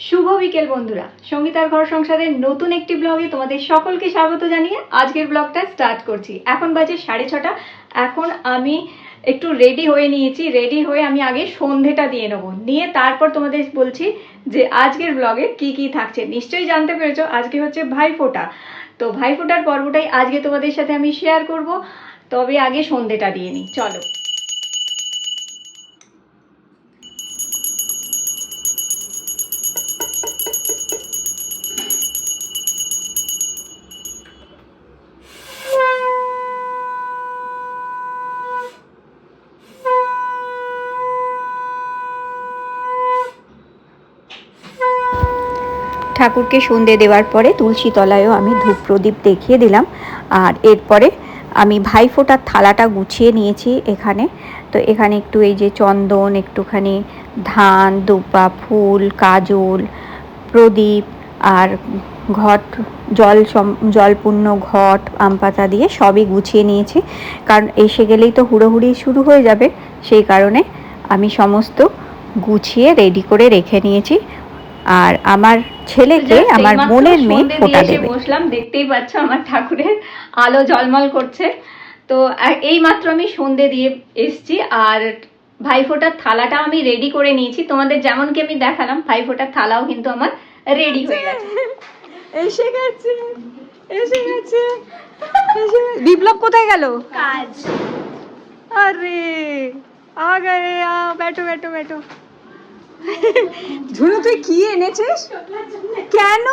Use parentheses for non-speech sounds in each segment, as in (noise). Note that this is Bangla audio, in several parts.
শুভ বিকেল, বন্ধুরা। সঙ্গীতার ঘর সংসারের নতুন একটি ব্লগে তোমাদের সকলকে স্বাগত জানিয়ে আজকের ব্লগটা স্টার্ট করছি। এখন বাজে সাড়ে ছটা। এখন আমি একটু রেডি হয়ে নিয়েছি। রেডি হয়ে আমি আগে সন্ধেটা দিয়ে নেব। নিয়ে তারপর তোমাদের বলছি যে আজকের ব্লগে কি কি থাকছে। নিশ্চয়ই জানতে পেরেছ, আজকে হচ্ছে ভাইফোঁটা। তো ভাইফোঁটার পর্বটাই আজকে তোমাদের সাথে আমি শেয়ার করব। তবে আগে সন্ধেটা দিয়ে নিই। চলো। ঠাকুরকে সন্ধে দেওয়ার পরে তুলসী তলায়ও আমি ধূপ প্রদীপ দেখিয়ে দিলাম। আর এরপরে আমি ভাইফোঁটার থালাটা গুছিয়ে নিয়েছি এখানে। তো এখানে একটু এই যে চন্দন, একটুখানি ধান দুপা ফুল, কাজল, প্রদীপ আর ঘট, জল জলপূর্ণ ঘট, আম পাতা দিয়ে সবই গুছিয়ে নিয়েছি। কারণ এসে গেলেই তো হুড়োহুড়ি শুরু হয়ে যাবে। সেই কারণে আমি সমস্ত গুছিয়ে রেডি করে রেখে নিয়েছি। আর আমার ছেলেকে আমার মনের মেয়ে ফোটা দেবে। বসলাম দেখতেই পাচ্ছ আমার ঠাকুরের আলো জলমল করছে। তো এই মাত্র আমি সন্ধে দিয়ে এসছি আর ভাইফোটার থালাটা আমি রেডি করে নিয়েছি। তোমাদের যেমন কি আমি দেখালাম ভাইফোটার থালাও কিন্তু আমার রেডি হয়ে গেছে। এসে গেছে এসে গেছে বিপ্লব কোথায় গেল? কাজ। আরে আ গয়ে আ ব্যাটো ব্যাটো ব্যাটো। ঝুনু তুই কি এনেছিস কেন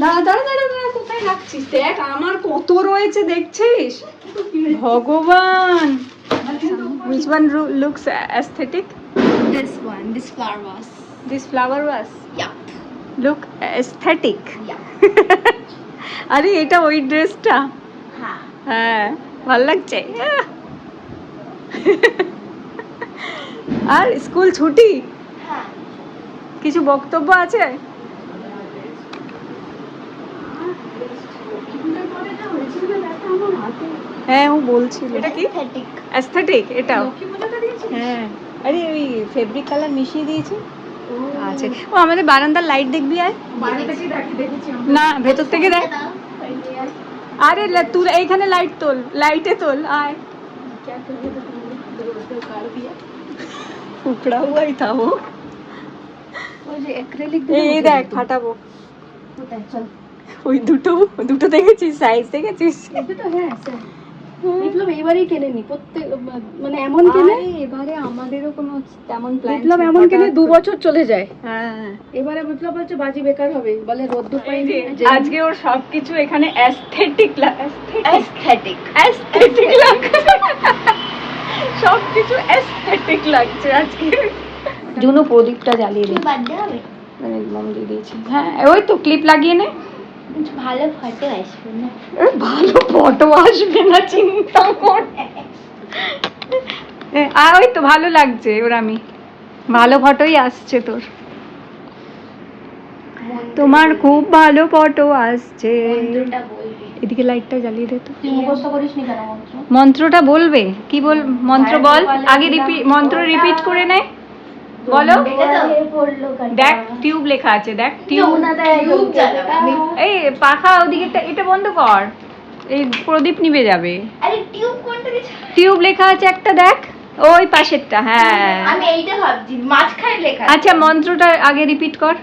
দাঁড়া দাঁড়া দাঁড়া দাঁড়া কোথায় রাখছিস দেখ আমার কত রয়েছে দেখছিস ভগবান which one looks aesthetic this one this flower was this flower was yeah look aesthetic yeah আরে এটা ওই ড্রেসটা হ্যাঁ হ্যাঁ ভালো লাগছে। আর স্কুল ছুটি? হ্যাঁ। কিছু বক্তব্য আছে? হ্যাঁ ও বলছিল। এটা কি? অ্যাস্থেটিক এটাও। হ্যাঁ। আরে ওই ফেব্রিক কালার মিশিয়ে দিয়েছে। আছে ও আমাদের বারান্দার লাইট দেখবি আয় না ভেতর থেকে দেখ। আরে লা- তুই এইখানে লাইট তোল লাইটে তোল আয়। উকড়া হুয়াই থা वो। ওই যে acrylic এই দেখ ফাটাবো কোথায় চল ওই দুটো দুটো দেখেছিস সাইজ দেখেছিস এটা তো হ্যাঁ স্যার বিপ্লব কেনে নি? প্রত্যেক মানে এমন কেনে? এবারে আমাদেরও কোনো তেমন প্ল্যান বিপ্লব এমন কেনে দু বছর চলে যায়। হ্যাঁ। এবারে বিপ্লব হচ্ছে বাজি বেকার হবে। বলে রোদ্দুর পাইনি। আজকে ওর সবকিছু এখানে অ্যাস্থেটিক অ্যাস্থেটিক অ্যাস্থেটিক লাগছে। সবকিছু অ্যাস্থেটিক লাগছে আজকে। জুনো প্রদীপটা জ্বালিয়ে দিই মানে মম দিয়ে দিয়েছি। হ্যাঁ ওই তো ক্লিপ লাগিয়ে নে। ভালো ফটো আসবে না। ভালো ফটো আসবে না চিন্তা কর। আর ওই তো ভালো লাগছে ওর আমি। ভালো ফটোই আসছে তোর। তোমার খুব ভালো ফটো আসছে। এদিকে লাইটটা জ্বালিয়ে দে তো। মন্ত্রটা বলবে। কি বল মন্ত্র বল? আগে রিপিট মন্ত্র রিপিট করে নে। বলো? দেখ টিউব লেখা আছে দেখ টিউব। এই পাখা ওদিকে এটা বন্ধ কর। এই প্রদীপ নিভে যাবে। টিউব লেখা আছে একটা দেখ। ওই পাশেরটা হ্যাঁ। আমি এইটা ভাবছি মাঝখানে লেখা আচ্ছা মন্ত্রটা আগে রিপিট কর।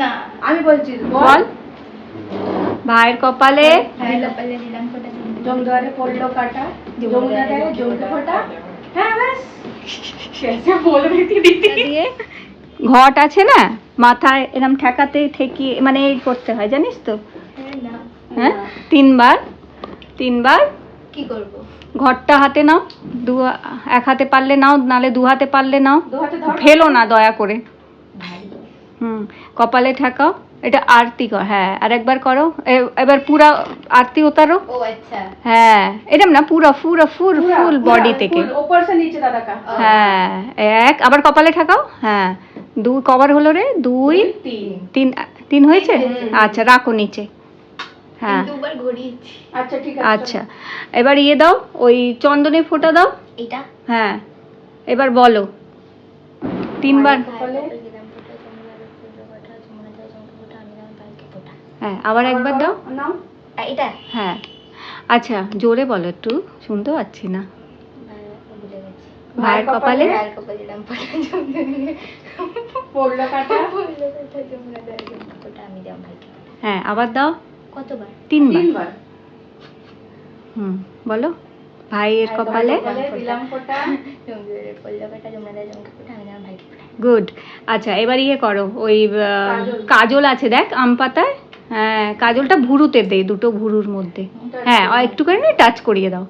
না আমি বলছি বল। ভাইয়ের কপালে। দিলাম পালে দিলাম ফোটা জম পড়ল কাটা যমুনা ফোটা। হ্যাঁ ব্যাস। ঘট আছে না? মাথায় এরম ঠেকাতে ঠেকিয়ে মানে এই করতে হয় জানিস তো? হ্যাঁ, হ্যাঁ? তিনবার তিনবার। কি করব? ঘরটা হাতে নাও দু এক হাতে পারলে নাও নালে দু হাতে পারলে নাও। ফেলো না দয়া করে। হুম কপালে ঠেকাও। এটা আরতি কর হ্যাঁ আর একবার করো এবার পুরা আরতি উতারো ও আচ্ছা। হ্যাঁ এটা না পুরা পুরা ফুল ফুল বডি থেকে। উপর নিচে হ্যাঁ এক আবার কপালে ঠাকাও হ্যাঁ দুই কভার হলো রে দুই তিন। তিন হয়েছে? আচ্ছা রাখো নিচে। হ্যাঁ। আচ্ছা ঠিক আছে। আচ্ছা এবার ইয়ে দাও ওই চন্দনে ফোঁটা দাও। এটা হ্যাঁ এবার বলো। তিনবার। হ্যাঁ আবার একবার দাও। নাও। এটা। হ্যাঁ। আচ্ছা জোরে বলো একটু শুনতে পাচ্ছি না। ভাইয়ের কপালে? হ্যাঁ আবার দাও। কতবার? তিনবার। তিনবার? হুম বলো। ভাইয়ের কপালে? গুড। আচ্ছা এবার ইয়ে করো ওই কাজল। কাজল আছে দেখ আম পাতায়। হ্যাঁ কাজলটা ভুরুতে দে দুটো ভুরুর মধ্যে। হ্যাঁ একটুখানি টাচ করিয়ে দাও।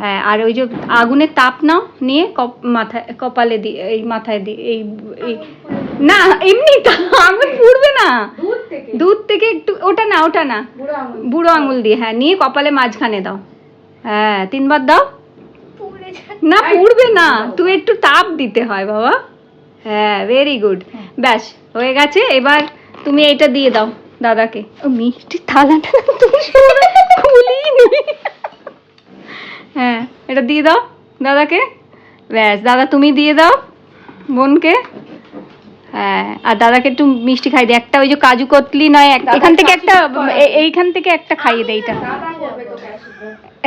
হ্যাঁ আর ওই যে আগুনের তাপ নাও নিয়ে কপ মাথায় কপালে দি এই মাথায় দি এই না এমনি তা আঙুল পুড়বে না। দুধ থেকে? একটু ওটা না ওটা না। বুড়ো আঙুল দিয়ে। হ্যাঁ নিয়ে কপালে মাঝখানে দাও। হ্যাঁ তিনবার দাও। না পুড়বে না তুমি একটু তাপ দিতে হয় বাবা। হ্যাঁ ভেরি গুড ব্যাস হয়ে গেছে। এবার তুমি এটা দিয়ে দাও। দাদাকে। ও মিষ্টি থালাটা খুলিনি। হ্যাঁ এটা দিয়ে দাও দাদাকে। ব্যাস দাদা তুমি দিয়ে দাও বোনকে। হ্যাঁ আর দাদাকে একটু মিষ্টি খাই দে। একটা ওই যে কাজু কতলি নয় এখান থেকে একটা এইখান থেকে একটা খাইয়ে দে এইটা।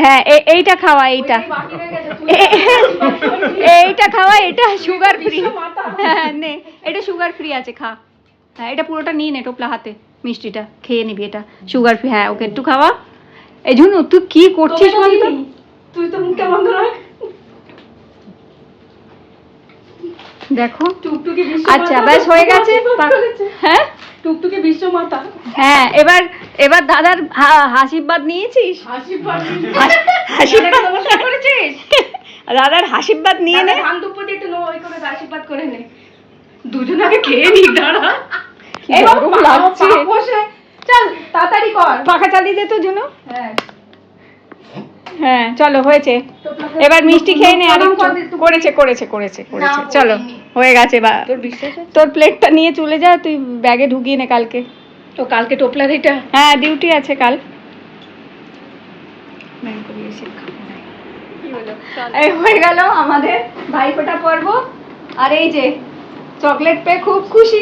হ্যাঁ এইটা খাওয়া এইটা। এইটা খাওয়া এটা সুগার ফ্রি হ্যাঁ নে এটা সুগার ফ্রি আছে খা। হ্যাঁ এটা পুরোটা নিয়ে নে টোপলা হাতে। মিষ্টিটা খেয়ে নিবি এটা। সুগার ফ্রি হ্যাঁ ওকে একটু খাওয়া। এই জন্য তুই কি করছিস বলতো? তুই তো মুখটা বন্ধ রাখ। দেখো। টুকটুকি বিশ্ব আচ্ছা ব্যাস হয়ে গেছে। হ্যাঁ? টুকটুকি বিশ্ব মাতা। হ্যাঁ এবার এবার দাদার হা- হাসিবাদ নিয়েছিস? আশীর্বাদ হাসিবাদ নমস্কার (laughs) করেছিস? দাদার হাসিবাদ নিয়ে নে। ধান দুপুরে একটু নো ওই করে আশীর্বাদ করে নে। দুজন আগে খেয়ে নি দাঁড়া। লাগছে। চল তাড়াতাড়ি কর। পাখা চালিয়ে দে তো হ্যাঁ। হ্যাঁ চলো হয়েছে। এবার মিষ্টি খেয়ে নে আর করেছে করেছে করেছে করেছে। চলো হয়ে গেছে বা তোর প্লেটটা নিয়ে চলে যা তুই ব্যাগে ঢুকিয়ে নে কালকে। তো কালকে টোপলার এটা? হ্যাঁ ডিউটি আছে কাল। এই হয়ে গেল আমাদের ভাইফোঁটা পর্ব। আর এই যে চকলেট পেয়ে খুব খুশি।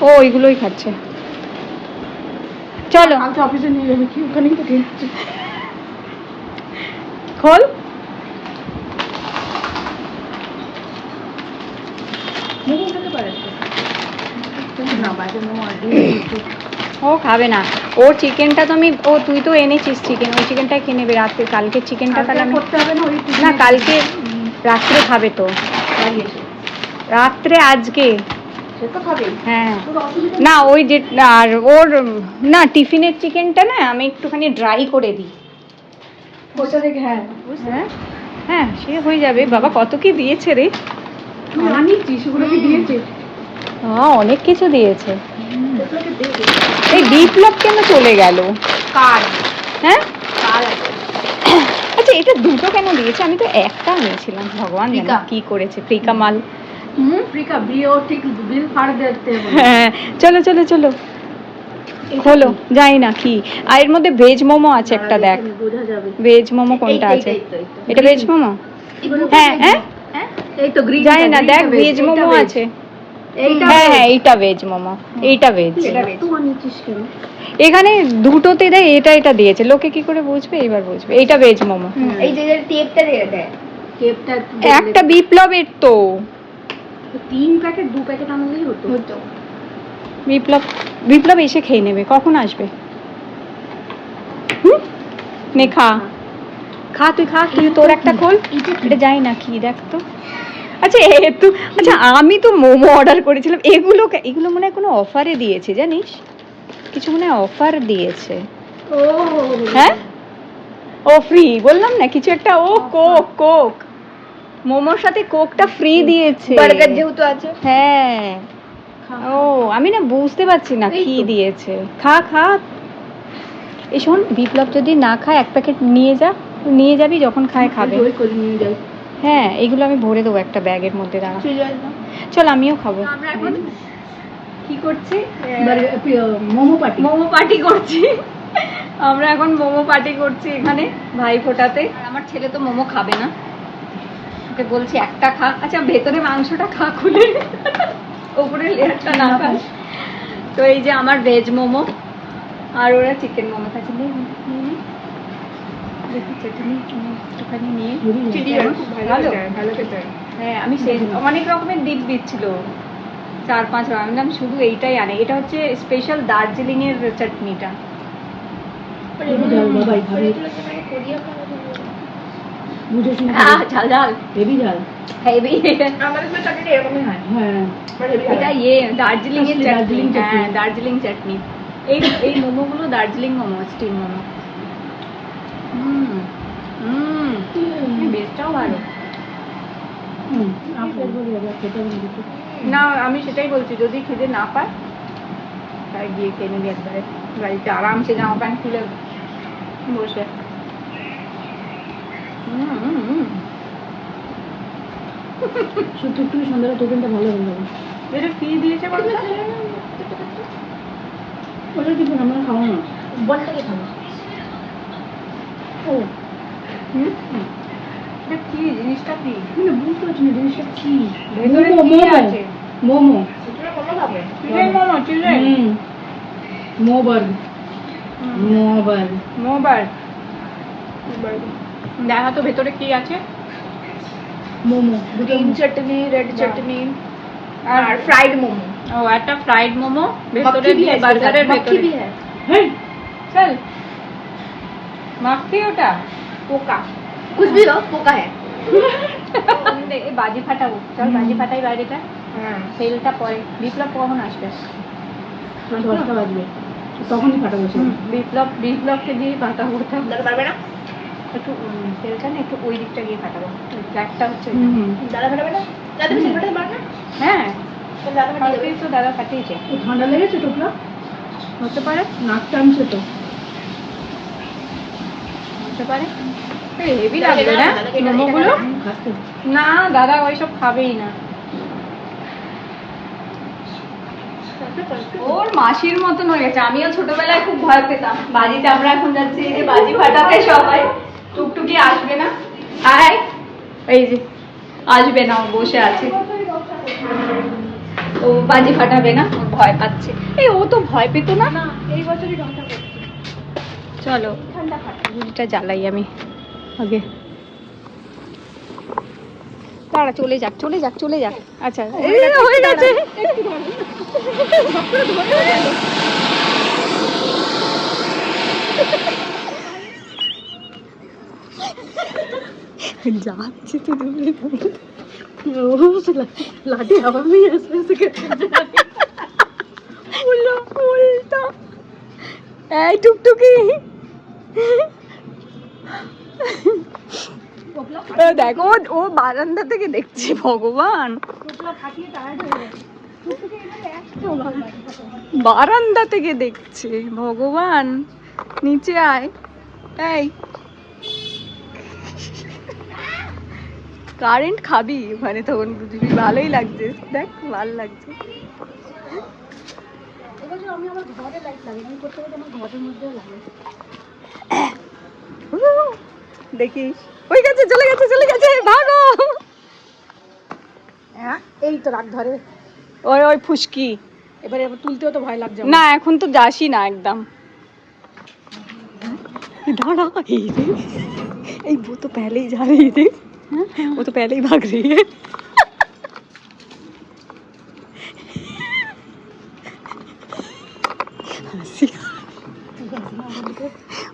ও ওইগুলোই খাচ্ছে। চলো। কালকে অফিসে নিয়ে যাবে কি? ওখানেই তো খোল। ও খাবে না। ওর চিকেনটা তো আমি ও তুই তো এনেছিস চিকেন। ওই চিকেনটাই কিনে নেবে রাত্রে। কালকে চিকেনটা তাহলে আমি করতে হবে না কালকে রাত্রে খাবে তো। রাত্রে আজকে। হ্যাঁ। না ওই যে আর ওর না টিফিনের চিকেনটা না আমি একটুখানি ড্রাই করে দিই। হ্যাঁ। হ্যাঁ? হ্যাঁ সে হয়ে যাবে। বাবা কত কি দিয়েছে রে? দিয়েছে? হ্যাঁ অনেক কিছু দিয়েছে। এই বিপ্লব কেন চলে গেল? কার? হ্যাঁ? আচ্ছা এটা দুটো কেন দিয়েছে? আমি তো একটা নিয়েছিলাম ভগবান জানে কি করেছে ফ্রিকা মাল। হুম ফ্রিকা বিও ঠিক বিল ফাড় দিতে হবে। হ্যাঁ চলো চলো চলো। খোলো জানি না কি? আর এর মধ্যে ভেজ মোমো আছে একটা দেখ। ভেজ মোমো কোনটা আছে? এটা ভেজ মোমো? হ্যাঁ হ্যাঁ? এই জানি না দেখ ভেজ মোমো আছে। হ্যাঁ হ্যাঁ এইটা ভেজ মোমো। এইটা ভেজ এখানে দুটোতে দেয় এটা এটা দিয়েছে। লোকে কি করে বুঝবে? এবার বুঝবে। এইটা ভেজ মোমো। এই যে যে টেপটা দেয় একটা বিপ্লবের তো। তিন প্যাকেট দু প্যাকেট আনলেই হতো। হতো। বিপ্লব বিপ্লব এসে খেয়ে নেবে কখন আসবে? নে খা। খা তুই খা তুই তোর একটা খোল। এটা যাই না কি দেখ তো। আচ্ছা এ তো আচ্ছা আমি তো মোমো অর্ডার করেছিলাম। এগুলো এগুলো মনে হয় কোনো অফারে দিয়েছে জানিস? কিছু মনে হয় অফার দিয়েছে। ও। হ্যাঁ? ও ফ্রি বললাম না কিছু একটা ও কোক কোক। মোমোর সাথে কোকটা ফ্রি দিয়েছে। বার্গার যেহেতু আছে। হ্যাঁ। ও আমি না বুঝতে পারছি না কি দিয়েছে। খা খা। এই শোন বিপ্লব যদি না খায় এক প্যাকেট নিয়ে যা। নিয়ে যাবি যখন খায় খাবে। হ্যাঁ এগুলো আমি ভরে দেবো একটা ব্যাগের মধ্যে দাঁড়া। চল আমিও খাব। আমরা এখন কি করছি? মোমো পার্টি মোমো পার্টি করছি। আমরা এখন মোমো পার্টি করছি এখানে ভাই ফোটাতে। আমার ছেলে তো মোমো খাবে না। ওকে বলছি একটা খা আচ্ছা ভেতরে মাংসটা খা খুলে। উপরে লেয়ারটা না খা। তো এই যে আমার ভেজ মোমো আর ওরা চিকেন মোমো খাচ্ছে। একটুখানি নিয়ে। ভালো ভালো? হ্যাঁ আমি সেই অনেক রকমের ডিপ দিচ্ছিল। চার পাঁচ রকম। আমি শুধু এইটাই আনে। এটা হচ্ছে স্পেশাল দার্জিলিং এর চাটনিটা হেভি ঝাল বাবাই খাবে বুঝে শুনে আহ, ঝাল। ঝাল হেভি ঝাল। হেভি। আমাদের তো চাটনি এরকমই হয়। হ্যাঁ। এটা ইয়ে দার্জিলিং এর চাটনি। হ্যাঁ দার্জিলিং চাটনি। এই এই মোমোগুলো দার্জিলিং মোমো স্টিম মোমো। হুম হুম। বেস্টটাও ভালো। খেতে না আমি সেটাই বলছি যদি খিদে না পায় তাই গিয়ে কিনে নিবি একবারে। বাড়িতে আরামসে জামা প্যান্ট খুলে বসে। শুধু একটু সন্ধ্যাটা টোকেনটা ভালো হয়ে যাবে। এটা কি দিয়েছে বলতো ওটা আমরা খাব না। বলটাকে খাব। ও। হুম, হুম। এটা কি? জিনিসটা কি? মানে বুঝতে পারছি না জিনিসটা কি? ভেতরে মোমো, কি আছে? মোমো। চিকেন মোমো চিকেন হুম মোবার্গ মোবার্গ মোবার দেখা তো ভেতরে কি আছে মোমো গ্রিন চাটনি রেড বাহ। চাটনি আর আর ফ্রাইড মোমো ও একটা ফ্রাইড মোমো ভেতরে মক্খি भी है इसके বার্গারের साथ, मक्खी ভেতরে भी है হ্যাঁ চল মাখি ওটা पोका कुछ भी हो पोका है এই বাজি ফাটাবো চল হুম। বাজি ফাটাই বাইরেটা हाँ সেলটা পরে বিপ্লব কখন আসবে দশটা বাজবে তখনই ফাটাবো সে বিপ্লব বিপ্লবকে দিয়ে ফাটাবো ওটা दादा पारबे ना একটু তেলটা না একটু ওই দিকটা গিয়ে ফাটাবো ফ্ল্যাটটা হচ্ছে দাদা হ্যাঁ। না দাদা মার না হ্যাঁ। না? দাদা ওইসব খাবেই না। ওর মাসির মতন হয়ে গেছে। আমিও ছোটবেলায় খুব ভয় পেতাম। বাজিতে আমরা এখন যাচ্ছি যে বাজি ফাটাতে সবাই। টুকটুকি আসবে না? আয় এই যে আসবে না ও বসে আছে। ও বাজি ফাটাবে না? ও ভয় পাচ্ছে। এই ও তো ভয় পেতো না? এই বছরই চলো ঠান্ডা জ্বালাই আমি। আগে। দাঁড়া চলে যাক চলে যাক চলে যাক। আচ্ছা হয়ে গেছে। (laughs) যাচ্ছে তো দূরে লাঠি এই টুকটুকি। দেখো, ও- বারান্দা থেকে দেখছে ভগবান। বারান্দা থেকে দেখছে, ভগবান। নিচে আয়। এই। কারেন্ট খাবি? মানে তখন বুঝবি ভালোই লাগছে দেখ ভালো লাগছে। গেছে চলে গেছে চলে গেছে হ্যাঁ, এই তো রাগ ধরে। ওই ওই ফুসকি। এবারে তুলতেও তো ভয় লাগছে না এখন তো যাসি না একদম। এই রে এই তো পেলেই যা। রে वो तो पहले ही भाग रही है हंसी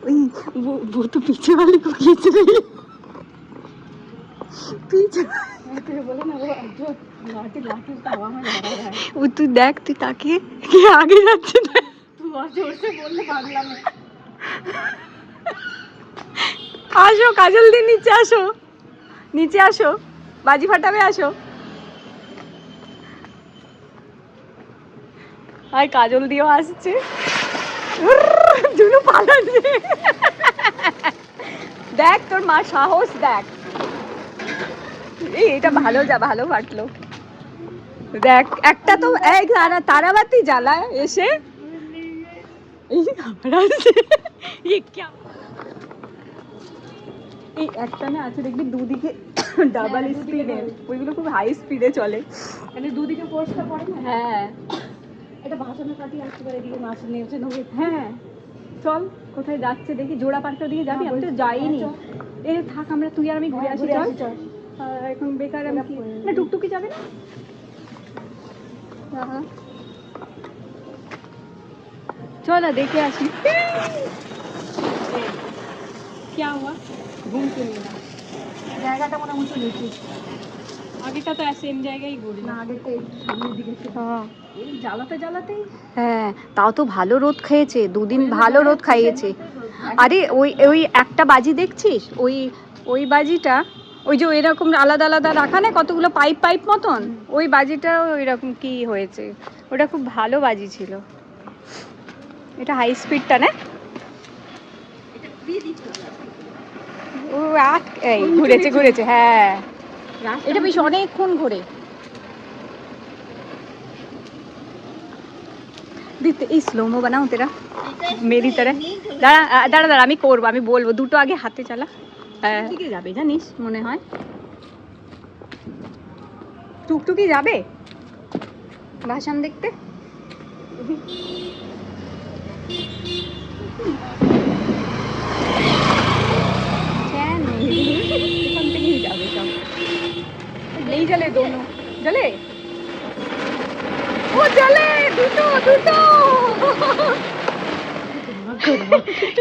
ओए, वो वो तो पीछे वाले को खींच रही है पीछे तुझे बोला ना वो जो लाठी लाठी उसका हवा में लहरा रहा है वो तू देख तू ताके कि आगे যাচ্ছে না तू और जोर से बोलने पागला में আসো কাজল দি নিচে আসো নিচে আসো, বাজি ফাটাবে আসো। আর কাজল দিয়েও আসছে। দেখ, তোর মা সাহস, দেখ। এই, এটা ভালো যা, ভালো ফাটলো। দেখ, একটা তো এক তারা, তারাবাতি জ্বালায় এসে। এই এই একটা না আছে দেখবি দুদিকে ডাবল স্পিডে ওইগুলো খুব হাই স্পিডে চলে। মানে দুদিকে ফোর্সটা পড়ে না? হ্যাঁ। এটা ভাসানো কাটি আসতে পারে এদিকে মাছ নেমে নেবে হ্যাঁ। চল কোথায় যাচ্ছে দেখি। জোড়া পার্কের দিকে যাবি? আমি তো যাইনি। এই থাক আমরা তুই আর আমি ঘুরে আসি চল। এখন বেকার আমি না টুকটুকি যাবে না? হ্যাঁ। চল না দেখে আসি। क्या हुआ घूम के लेना জায়গাটা মনে উঁচু নিচু আগেটা তো সেম জায়গায় ঘুরি না আগে তো এই সামনের দিকে ছিল। হ্যাঁ এই জ্বালাতে জ্বালাতেই হ্যাঁ তাও তো ভালো রোদ খেয়েছে দুদিন ভালো রোদ খাইয়েছে আরে ওই ওই একটা বাজি দেখছিস ওই ওই বাজিটা ওই যে এরকম আলাদা আলাদা রাখা না কতগুলো পাইপ পাইপ মতন ওই বাজিটা ওই রকম কি হয়েছে ওটা খুব ভালো বাজি ছিল এটা হাই স্পিডটা না ও রাত এই ঘুরেছে ঘুরেছে হ্যাঁ। এটা বেশ অনেকক্ষণ ঘুরে। দিতে এই স্লোমো বানাও তেরা। মেরি তারা। দাঁড়া দাঁড়া দাঁড়া আমি করব আমি বলব। দুটো আগে হাতে চালা। টুকটুকি যাবে জানিস মনে হয়। টুকটুকি যাবে? ভাসান দেখতে? কেন? এখান থেকেই যাবে সব নেই চলে দোনো চলে ও চলে দুটো দুটো!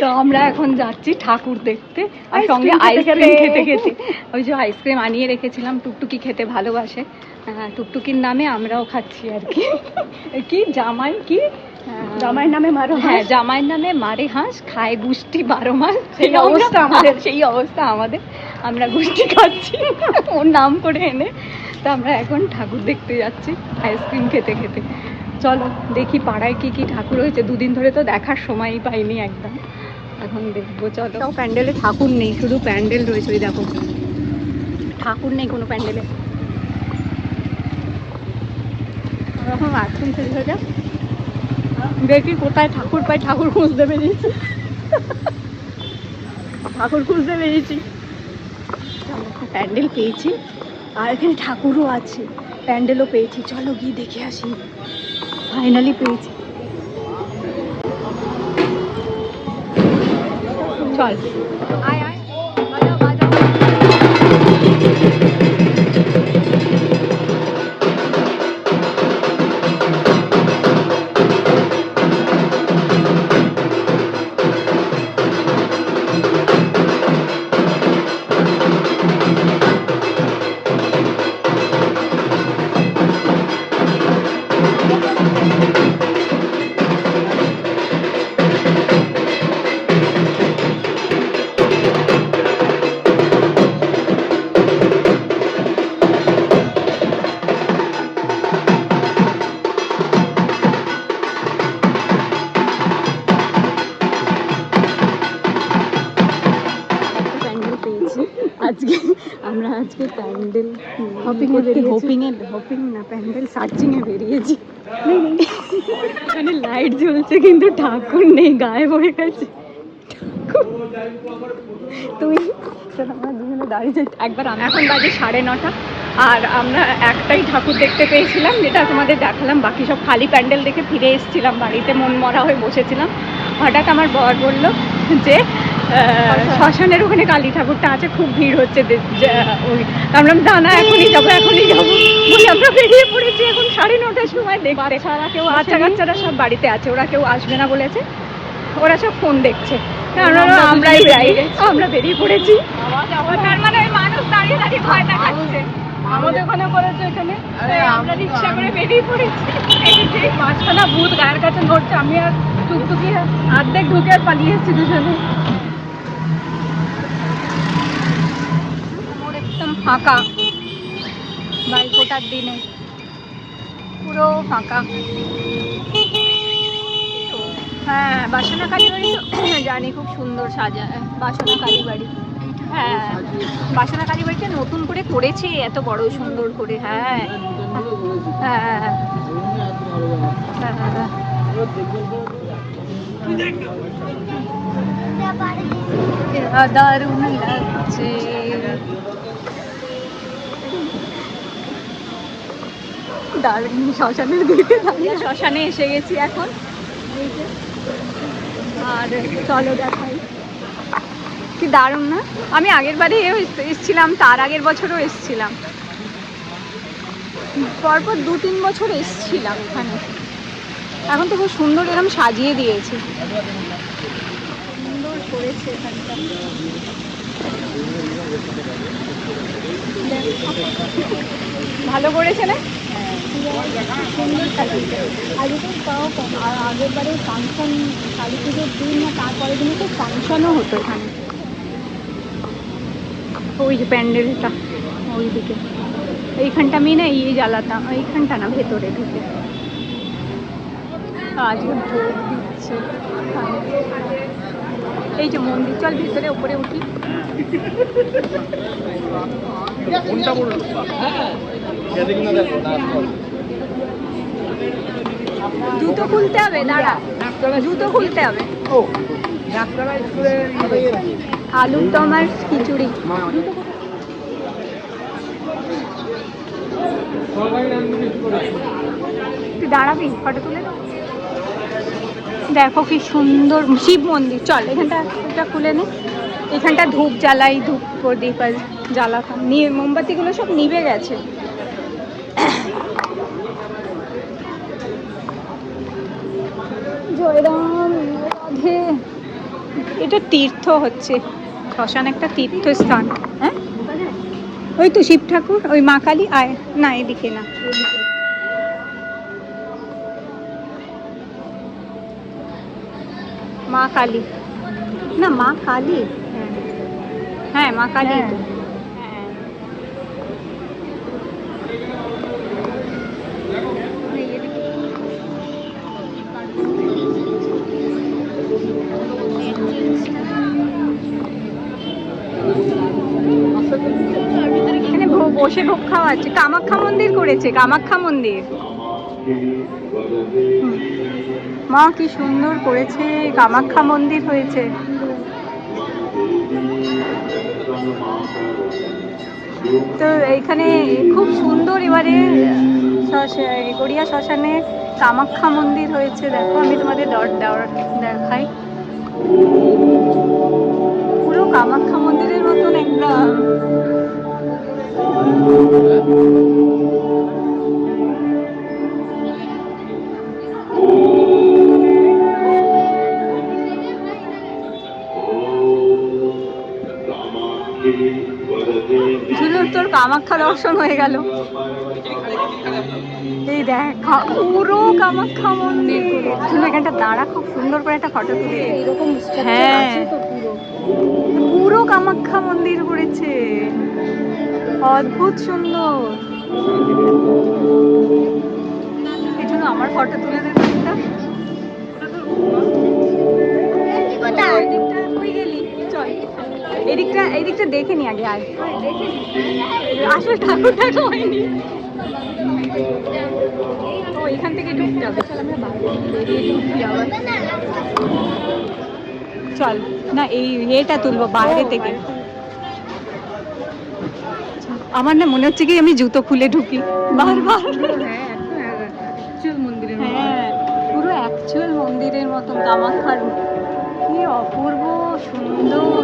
তো আমরা এখন যাচ্ছি ঠাকুর দেখতে আর সঙ্গে আইসক্রিম খেতে খেতে ওই যে আইসক্রিম আনিয়ে রেখেছিলাম টুকটুকি খেতে ভালোবাসে। হ্যাঁ, টুকটুকির নামে আমরাও খাচ্ছি আর কি। কি জামাই কি? জামাইয়ের নামে মারো হ্যাঁ জামাইয়ের নামে মারে হাঁস খায় গুষ্টি বারো মাস। (laughs) সেই অবস্থা আমাদের। সেই অবস্থা আমাদের। আমরা গুষ্টি খাচ্ছি। (laughs) ওর নাম করে এনে। তো আমরা এখন ঠাকুর দেখতে যাচ্ছি আইসক্রিম খেতে খেতে। চলো দেখি পাড়ায় কি কি ঠাকুর হয়েছে দুদিন ধরে তো দেখার সময়ই পাইনি একদম। এখন দেখব চলো। তাও প্যান্ডেলে ঠাকুর নেই শুধু প্যান্ডেল রয়েছে ওই দেখো। ঠাকুর নেই কোনো প্যান্ডেলে। ওরকম আইসক্রিম শেষ হয়ে যাক দেখি কোথায় ঠাকুর পাই ঠাকুর খুঁজতে বেরিয়েছি। ঠাকুর খুঁজতে বেরিয়েছি। প্যান্ডেল পেয়েছি, আর এখানে ঠাকুরও আছে, প্যান্ডেলও পেয়েছি। চলো গিয়ে দেখে আসি। ফাইনালি পেয়েছি। চল। আয় আজকে প্যান্ডেল Hopping এ বেরিয়েছি। হোপিং এ হোপিং না প্যান্ডেল সার্চিং এ বেরিয়েছি এখানে লাইট জ্বলছে কিন্তু ঠাকুর নেই গায়েব হয়ে গেছে তুই আমরা দুজনে দাঁড়িয়ে যাই একবার আমি এখন বাজে সাড়ে নটা আর আমরা একটাই ঠাকুর দেখতে পেয়েছিলাম যেটা তোমাদের দেখালাম বাকি সব খালি প্যান্ডেল দেখে ফিরে এসেছিলাম বাড়িতে মন মরা হয়ে বসেছিলাম হঠাৎ আমার বর বলল যে শ্মশানের ওখানে কালী ঠাকুরটা আছে খুব ভিড় হচ্ছে ওই আমরা বললাম, না না এখনই যাব এখনই যাব। বলে আমরা বেরিয়ে পড়েছি এখন সাড়ে নটার সময় দেখতে। বাচ্চারা কেউ বাচ্চা কাচ্চারা সব বাড়িতে আছে ওরা কেউ আসবে না বলেছে। ওরা সব ফোন দেখছে। আমরা আমরাই যাই আমরা বেরিয়ে পড়েছি। তার মানে মানুষ দাঁড়িয়ে দাঁড়িয়ে ভয় দেখাচ্ছে। আমাদের ওখানে করেছে এখানে। আমরা রিক্সা করে বেরিয়ে পড়েছি। এই যে পাঁচখানা ভূত গায়ের কাছে ধরছে আমি আর টুকটুকি অর্ধেক ঢুকে এসেছি দুজনে মোড় একদম ফাঁকা। বাইক ওঠার দিনে। পুরো ফাঁকা। হ্যাঁ বাসনা কালীবাড়ি (clears throat) জানি, খুব সুন্দর সাজা বাসনা কালীবাড়ি হ্যাঁ বাসনা কালীবাড়িটা নতুন করে করেছে, এত বড় সুন্দর করে হ্যাঁ। হ্যাঁ হ্যাঁ হ্যাঁ। এরা দারুণ লাগছে। দারুণ শ্মশানের দিকে দাঁড়িয়ে শ্মশানে এসে গেছি এখন। আর চলো দেখাই। কি দারুণ না? আমি আগের বারে এসেছিলাম, তার আগের বছরও এসেছিলাম। পরপর দু তিন বছর এসেছিলাম এখানে। এখন তো খুব সুন্দর এরকম সাজিয়ে দিয়েছে। সুন্দর করেছে এখানটা। ভালো করেছে না? সুন্দর সাজিয়েছে আগে তো তাও আর আগের বারে ফাংশন কালী পুজোর দিন না তারপরের দিনে তো ফাংশনও হতো এখানে ওই যে প্যান্ডেলটা ওইদিকে। এইখানটা আমি না ইয়ে জ্বালাতাম এইখানটা না ভেতরে ঢুকে। আজকে ভোগ দিচ্ছে। এই যে মন্দির চল ভিতরে উপরে উঠি। কোনটা জুতো খুলতে হবে দাঁড়া। জুতো খুলতে হবে। আলুর দম আর খিচুড়ি তুই দাঁড়াবি ফটো তুলে। দেখো কি সুন্দর শিব মন্দির চল এখানটা এটা খুলে নে। এখানটা ধূপ জ্বালাই ধূপ প্রদীপ আর জ্বালাতাম। নিয়ে মোমবাতিগুলো সব নিভে গেছে। জয়রাম, রাধে। এটা তীর্থ হচ্ছে। শ্মশান একটা তীর্থস্থান। হ্যাঁ? ওই তো শিব ঠাকুর, ওই মা কালী। আয়। না, এদিকে না। মা কালী। না, মা কালী। হ্যাঁ। হ্যাঁ মা কালী। বসে ভোগ খাওয়া আছে কামাখ্যা মন্দির করেছে, কামাখ্যা মন্দির। মা, কি সুন্দর করেছে, কামাখ্যা মন্দির হয়েছে। তো এইখানে খুব সুন্দর এবারে গড়িয়া শ্মশানে কামাখ্যা মন্দির হয়েছে। দেখো, আমি তোমাদের দর- দর- দেখাই। পুরো কামাখ্যা মন্দিরের মতন একদম ঝুলুর তোর কামাখ্যা দর্শন হয়ে গেল। এই দেখ পুরো কামাখ্যা মন্দির। ঝুলু এখানটা দাঁড়া খুব সুন্দর করে একটা ফটো তুলে এরকম হ্যাঁ। পুরো। কামাখ্যা মন্দির করেছে অদ্ভুত সুন্দর। এই জন্য আমার ফটো তুলে দেবে একটা। এদিকটা। এদিকটা দেখে নি আগে আয় আসল ঠাকুর দেখা হয়নি। ও এখান থেকে ঢুকতে হবে চল আমরা বাইরে চল। না এই এটা তুলবো বাইরে থেকে। আমার না মনে হচ্ছে কি আমি জুতো খুলে ঢুকি। বারবার। মন্দিরের হ্যাঁ পুরো অ্যাকচুয়াল মন্দিরের মতন কামাখ্যার কি অপূর্ব সুন্দর।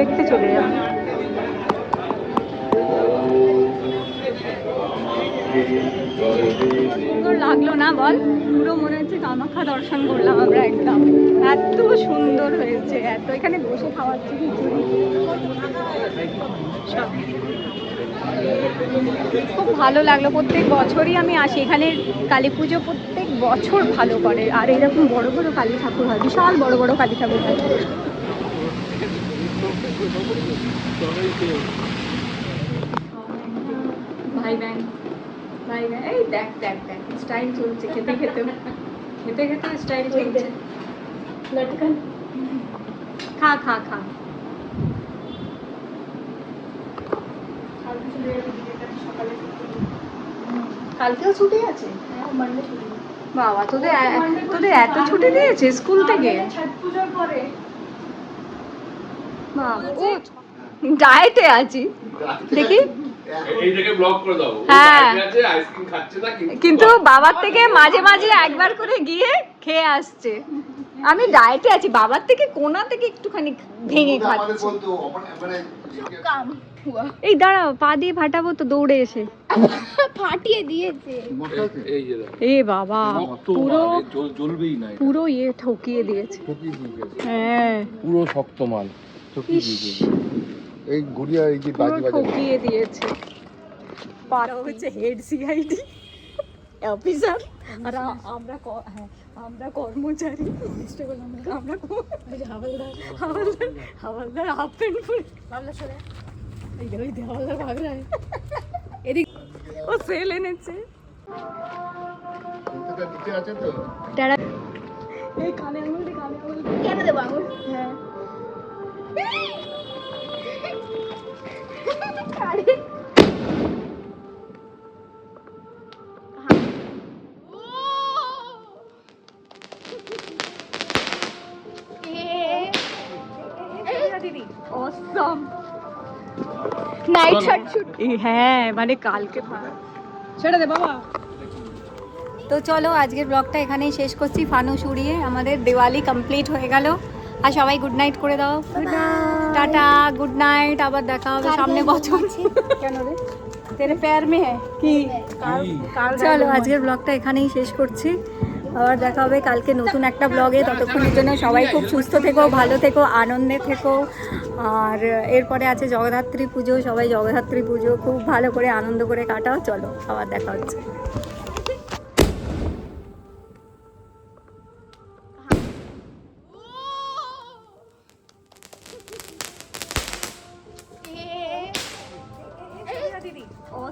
দেখতে চলে যাও সুন্দর লাগল না বল? পুরো মনে হচ্ছে কামাখ্যা দর্শন করলাম আমরা একদম। এত সুন্দর হয়েছে, এত। এখানে বসে খাওয়াচ্ছি খুব ভালো লাগল। প্রত্যেক বছরই আমি আসি। এখানে কালী পুজো প্রত্যেক বছর ভালো করে। আর এরকম বড় বড় কালী ঠাকুর হয়। বিশাল বড় বড় কালী ঠাকুর হয়। ভাই ব্যান ভাই এই দেখ দেখ দেখ স্টাইল চলছে খেতে খেতে। খেতে খেতে স্টাইল চলছে। লটকান খা খা খা। কালকেও ছুটি আছে? বাবা তোদের তোদের এত ছুটি দিয়েছে স্কুল থেকে? ছট পুজোর পরে। ও ডায়েটে আছি। দেখি। এইটাকে ব্লক করে দাও। ও হ্যাঁ। বাইরে আছে আইসক্রিম খাচ্ছে না কিন্তু বাবার থেকে মাঝে মাঝে একবার করে গিয়ে খেয়ে আসছে। আমি ডায়েটে আছি বাবার থেকে কোনা থেকে একটুখানি ভেঙে খাচ্ছি। এই দাঁড়াও পা দিয়ে ফাটাবো তো দৌড়ে এসে। ফাটিয়ে দিয়েছে। এই যে দেখো। এ বাবা পুরো জ্বলবেই না পুরো ইয়ে ঠকিয়ে দিয়েছে। ঠকিয়ে দিয়েছে। হ্যাঁ। পুরো শক্ত মাল। ঠকিয়ে দিয়েছে। এই গুড়িয়া এই যে বাজি বাজাবে ঠকিয়ে দিয়েছে। পারা হচ্ছে হেড সিআইডি অফিসার আর আমরা হ্যাঁ আমরা কর্মচারী আমরা হাওলদার হাওলদার হাওলদার হাফ প্যান্ট পরে। এই দেখো, এই হাওলদার ভাগ রहा এদিক ও সেল এনেছে। এই কানে আঙুল কানে আঙুল কেন দেবো আঙুল? হ্যাঁ। দিদি অসম নাইট শট শুট হ্যাঁ মানে কালকে ছেড়ে দে বাবা তো চলো আজকের ব্লগটা এখানেই শেষ করছি ফানুস উড়িয়ে আমাদের দিওয়ালি কমপ্লিট হয়ে গেল আর সবাই গুড নাইট করে দাও। টাটা গুড নাইট আবার দেখা হবে সামনে বছর। কেন রে? তেরে প্যার মে হ্যাঁ কি? চলো আজকের ব্লগটা এখানেই শেষ করছি। আবার দেখা হবে কালকে নতুন একটা ব্লগে ততক্ষণের জন্য সবাই খুব সুস্থ থেকো ভালো থেকো আনন্দে থেকো। আর এরপরে আছে জগদ্ধাত্রী পুজো। সবাই জগদ্ধাত্রী পুজো খুব ভালো করে আনন্দ করে কাটাও। চলো আবার দেখা হচ্ছে।